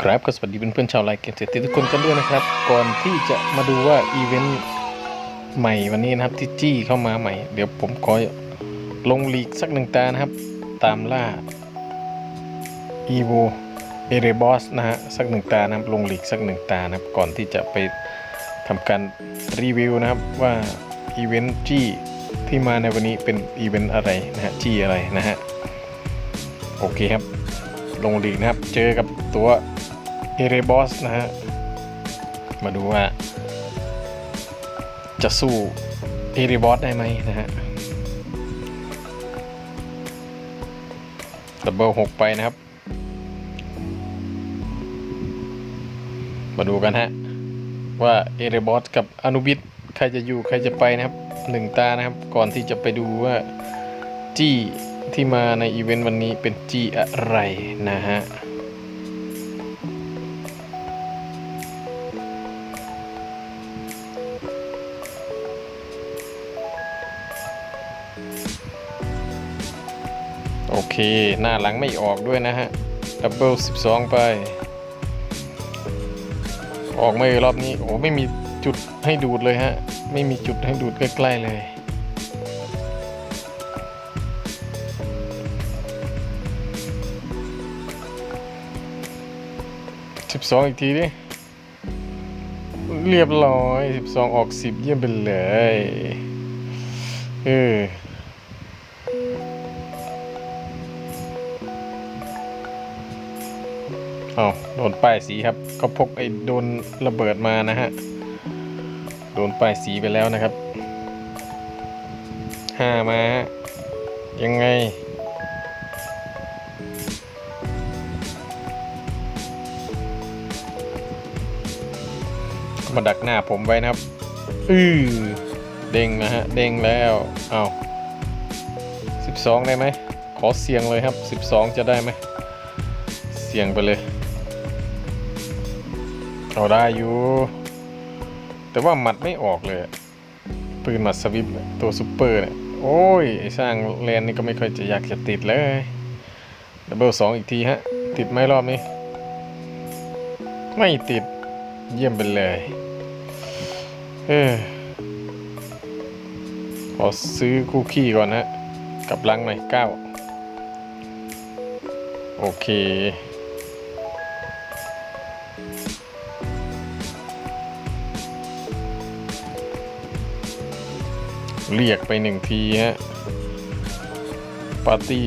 ครับก็สวัสดีเพื่อนๆชาวไลค์เกมเศรษฐีทุกคนกันด้วยนะครับ ก่อนที่จะมาดูว่าอีเวนต์ใหม่วันนี้นะครับที่จี้เข้ามาใหม่ เดี๋ยวผมขอลงลีกสักหนึ่งตานะครับ ตามล่า e v o e r e b o s นะฮะสักหนึ่งตานะครับลงลีกสักหนึ่งตานะครับ ก่อนที่จะไปทำการรีวิวนะครับว่าอีเวนต์จี้ที่มาในวันนี้เป็นอีเวนต์อะไรนะฮะจี้อะไรนะฮะโอเคครับลงลีกนะครับ เจอกับ ตัวเอเรบอสนะฮะ มาดูว่า จะสู้เอเรบอสได้ไหมนะฮะดับเบิลหกไปนะครับ มาดูกันฮะ ว่าเอเรบอสกับอนุบิดใครจะอยู่ใครจะไปนะครับหนึ่งตานะครับ ก่อนที่จะไปดูว่าจี้ที่มาในอีเวนต์วันนี้เป็นจี้อะไรนะฮะ เค หน้าหลังไม่ออกด้วยนะฮะ ดับเบิล12 ไป ออกไม่รอบนี้ โอ้ไม่มีจุดให้ดูดเลยฮะ ไม่มีจุดให้ดูดใกล้ ๆ เลยสิบสองอีกทีดิเรียบร้อยสิบสองออกสิบเยี่ยมไปเลย เออ เอาโดนป้ายสีครับ ก็พกไอ้โดนระเบิดมานะฮะ โดนป้ายสีไปแล้วนะครับห้ามาฮะยังไง มาดักหน้าผมไว้นะครับ อือเด้งนะฮะ เด้งแล้ว เอา12ได้ไหม ขอเสียงเลยครับ12จะได้ไหม เสียงไปเลย เอาได้อยู่ แต่ว่าหมัดไม่ออกเลย ปืนหมัดสวิปเนี่ยตัวซุปเปอร์เนี่ย โอ้ย ไอ้สร้างแลนนี่ก็ไม่ค่อยจะอยากจะติดเลย ดับเบิลสองอีกทีฮะ ติดไหมรอบนี้ ไม่ติด เยี่ยมไปเลย เออขอซื้อคุกกี้ก่อนนะกับลังหน่อยเก้า โอเค เรียกไปหนึ่งทีฮะปาร์ตี้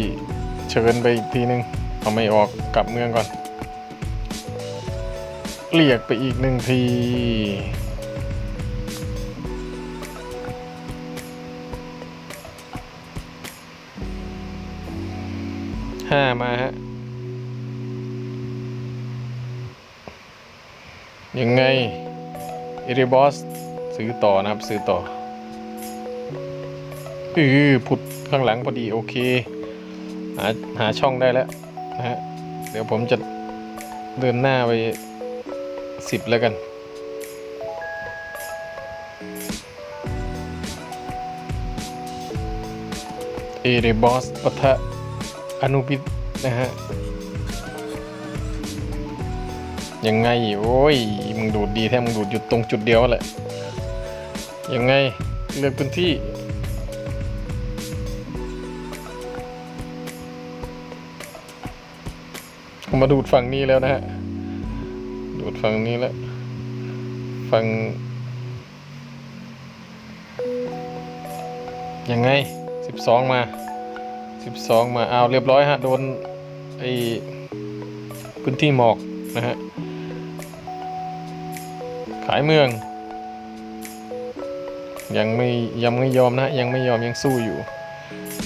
เชิญไปอีกทีหนึ่งเอาไม่ออกกลับเมืองก่อน เรียกไปอีกหนึ่งที ห้ามาฮะ ยังไง เอริบอส ซื้อต่อนะครับ ซื้อต่อ อือผุดข้างหลังพอดีโอเค หาหาช่องได้แล้วนะฮะ เดี๋ยวผมจะเดินหน้าไปสิบแล้วกัน เอเรบอสปะทะอนุบิดนะฮะ ยังไง โอ้ย มึงดูดดีแท้ มึงดูดอยู่ตรงจุดเดียวแหละ ยังไง เลือกพื้นที่ มาดูดฝั่งนี้แล้วนะฮะ ดูดฝั่งนี้แล้ว ฝั่ง ยังไง12มา12มา เอาเรียบร้อยฮะ โดนไอ้พื้นที่หมอกนะฮะ ขายเมือง ยังไม่ยังไม่ยอมนะ ยังไม่ยอมยังสู้อยู่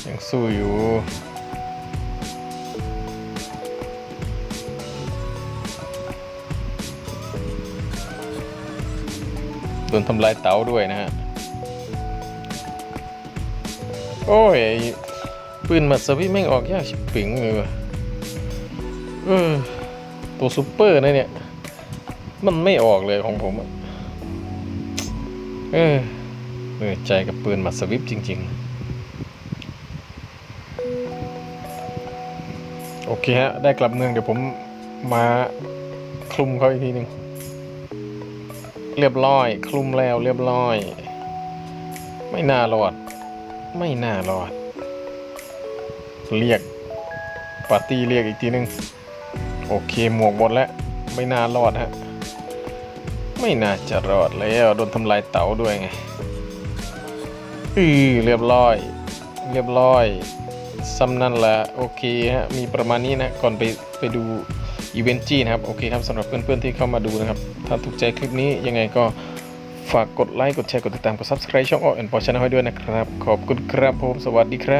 ยังสู้อยู่ โดนทำลายเต๋าด้วยนะฮะ โอ้ย ปืนมัดสวิตช์แม่งออกยากชิบปิงเลยว่ะเออตัวซูเปอร์นะเนี่ย มันไม่ออกเลยของผมอะเออเหนื่อยใจกับปืนมัดสวิปจริง ๆโอเคฮะ ได้กลับเมืองเดี๋ยวผมมาคลุมเขาอีกทีหนึ่ง เรียบร้อย คลุมแล้วเรียบร้อย ไม่น่ารอด ไม่น่ารอด เรียกปาร์ตี้เรียกอีกทีหนึ่งโอเคหมวกหมดแล้ว ไม่น่ารอดฮะ ไม่น่าจะรอดแล้วโดนทำลายเต๋าด้วยไงอือเรียบร้อย เรียบร้อยซ้ำนั่นแหละโอเคฮะ มีประมาณนี้นะ ก่อนไปไปดู อีเวนต์จีนะครับ โอเคครับสำหรับเพื่อนๆที่เข้ามาดูนะครับ ถ้าถูกใจคลิปนี้ยังไงก็ฝากกดไลค์ กดแชร์ กดติดตาม กด subscribe ช่องออแอนพอชนะให้ด้วยนะครับ ขอบคุณครับผม สวัสดีครับ